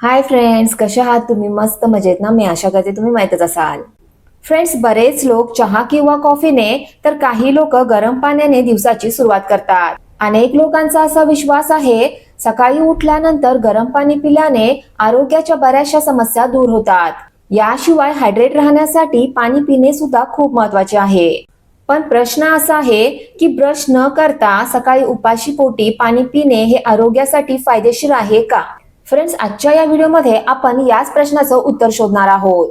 Hi friends कशा आहात तुम्ही? मस्त मजेत ना? मी आशा करते तुम्ही माहीतच असाल. फ्रेंड्स बरेच लोक चहा किंवा कॉफीने तर काही लोक गरम पाण्याने दिवसाची सुरुवात करतात. अनेक लोकांचा असा विश्वास आहे सकाळी उठल्यानंतर गरम पाणी पिल्याने आरोग्याच्या बऱ्याचशा समस्या दूर होतात. याशिवाय हायड्रेट राहण्यासाठी पाणी पिणे सुद्धा खूप महत्त्वाचे आहे. पण प्रश्न असा आहे की ब्रश न करता सकाळी उपाशी पोटी पाणी पिणे हे आरोग्यासाठी फायदेशीर आहे का? फ्रेंड्स आजच्या या व्हिडिओमध्ये आपण याच प्रश्नाचं उत्तर शोधणार आहोत.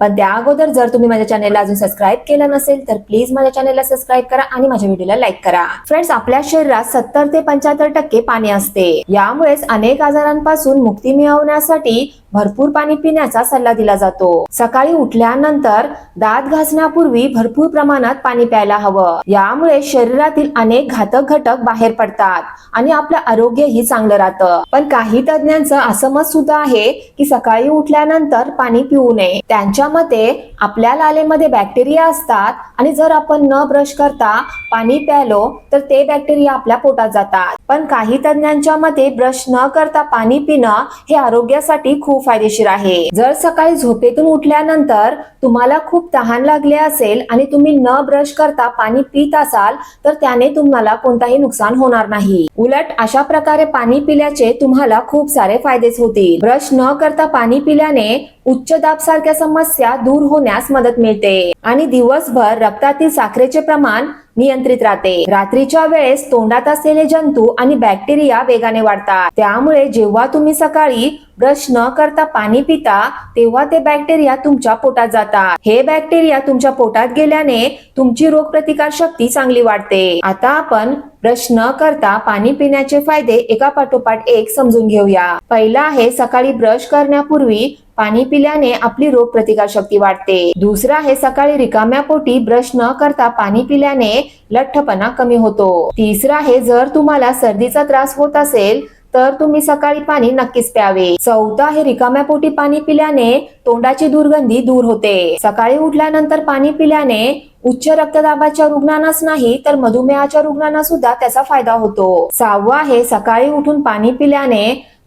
पण त्या अगोदर जर तुम्ही माझ्या चॅनेलला अजून सबस्क्राईब केलं नसेल तर प्लीज माझ्या चॅनेलला सबस्क्राईब करा आणि माझ्या व्हिडिओला लाईक करा. फ्रेंड्स आपल्या शरीरात सत्तर ते पंच्याहत्तर टक्के पाणी असते. यामुळेच अनेक आजारांपासून मुक्ती मिळवण्यासाठी भरपूर पाणी पिण्याचा सल्ला दिला जातो. सकाळी उठल्यानंतर दात घासण्यापूर्वी भरपूर प्रमाणात पाणी प्यायला हवं. यामुळे शरीरातील अनेक घातक घटक बाहेर पडतात आणि आपलं आरोग्यही चांगलं राहतं. पण काही तज्ञांचं असं मत सुद्धा आहे की सकाळी उठल्यानंतर पाणी पिऊ नये. त्यांच्या मते आपल्या लालेमध्ये बॅक्टेरिया असतात आणि जर आपण न ब्रश करता पाणी प्यायलो तर ते बॅक्टेरिया आपल्या पोटात जातात. पण काही तज्ञांच्या मते ब्रश न करता पाणी पिणं हे आरोग्यासाठी खूप फायदेशीर आहे. जर सकाळी झोपेतून उठल्यानंतर तुम्हाला खूप तहान लागले असेल आणि तुम्ही न ब्रश करता पाणी पित असाल तर त्याने तुम्हाला कोणताही नुकसान होणार नाही. उलट अशा प्रकारे पाणी पिल्याचे तुम्हाला खूप सारे फायदेच होतील. ब्रश न करता पाणी पिल्याने उच्च दाब सारख्या समस्या दूर होण्यास मदत मिळते. आणि दिवसभर रक्तातील साखरेचे प्रमाण नियंत्रित राहते. रात्रीच्या वेळेस तोंडात असलेले जंतू आणि बॅक्टेरिया वेगाने वाढतात. त्यामुळे जेव्हा तुम्ही सकाळी ब्रश न करता पाणी पिता तेव्हा ते बॅक्टेरिया तुमच्या पोटात जातात. हे बॅक्टेरिया तुमच्या पोटात गेल्याने तुमची रोगप्रतिकार शक्ती चांगली वाढते. आता आपण ब्रश न करता पाणी पिण्याचे फायदे एका पाठोपाठ एक समजून घेऊया. पहिला आहे सकाळी ब्रश करण्यापूर्वी पाणी पिल्याने आपली रोग प्रतिकार शक्ती वाढते. दुसरं आहे सकाळी रिकाम्या पोटी ब्रश न करता पाणी पिल्याने लठ्ठपणा कमी होतो. तिसरं आहे जर तुम्हाला सर्दीचा त्रास होत असेल तर तुम्ही सकाळी पाणी नक्कीच प्यावे. चौथा आहे रिकाम्या पोटी पाणी पिल्याने तोंडाची दुर्गंधी दूर होते. सकाळी उठल्यानंतर पाणी पिल्याने उच्च रक्तदाबाच्या रुग्णांनाच नाही तर मधुमेहाच्या रुग्णांना सुद्धा त्याचा फायदा होतो. सहावा आहे सकाळी उठून पाणी पिल्याने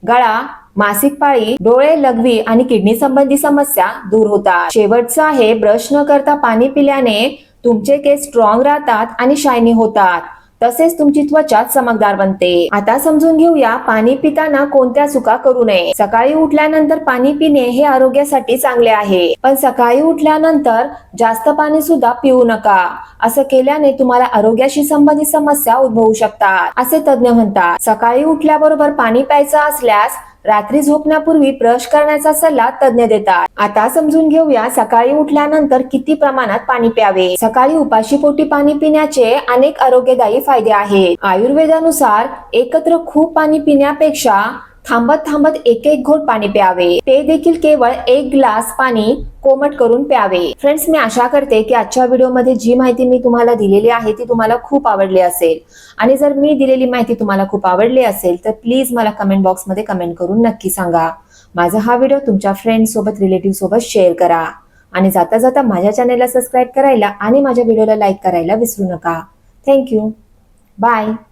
गळा मासिक पाळी डोळे लघवी आणि किडनी संबंधी समस्या दूर होतात. शेवटचं आहे ब्रश न करता पाणी पिल्याने तुमचे केस स्ट्रॉंग राहतात आणि शायनी होतात. तसेच तुमची त्वचा चमकदार बनते. आता समजून घेऊया पाणी पिताना कोणत्या चुका करू नये. सकाळी उठल्यानंतर पाणी पिणे हे आरोग्यासाठी चांगले आहे. पण सकाळी उठल्यानंतर जास्त पाणी सुद्धा पिऊ नका. असं केल्याने तुम्हाला आरोग्याशी संबंधित समस्या उद्भवू शकतात असे तज्ज्ञ म्हणतात. सकाळी उठल्याबरोबर पाणी प्यायचं असल्यास रात्री झोपण्यापूर्वी ब्रश करण्याचा सल्ला तज्ञ देतात. आता समजून घेऊया सकाळी उठल्यानंतर किती प्रमाणात पाणी प्यावे. सकाळी उपाशी पोटी पाणी पिण्याचे अनेक आरोग्यदायी फायदे आहेत. आयुर्वेदानुसार एकत्र खूप पाणी पिण्यापेक्षा थांबत थांबत एक एक घोट पाणी प्यावे. ते देखील केवळ एक ग्लास पाणी कोमट करून प्यावे. फ्रेंड्स मी आशा करते की आजच्या व्हिडिओमध्ये जी माहिती मी तुम्हाला दिलेली आहे ती तुम्हाला खूप आवडली असेल. आणि जर मी दिलेली माहिती तुम्हाला खूप आवडली असेल तर प्लीज मला कमेंट बॉक्समध्ये कमेंट करून नक्की सांगा. माझा हा व्हिडिओ तुमच्या फ्रेंड सोबत रिलेटिव्ह सोबत शेअर करा. आणि जाता जाता माझ्या चॅनेलला सबस्क्राईब करायला आणि माझ्या व्हिडिओला लाईक करायला विसरू नका. Thank you bye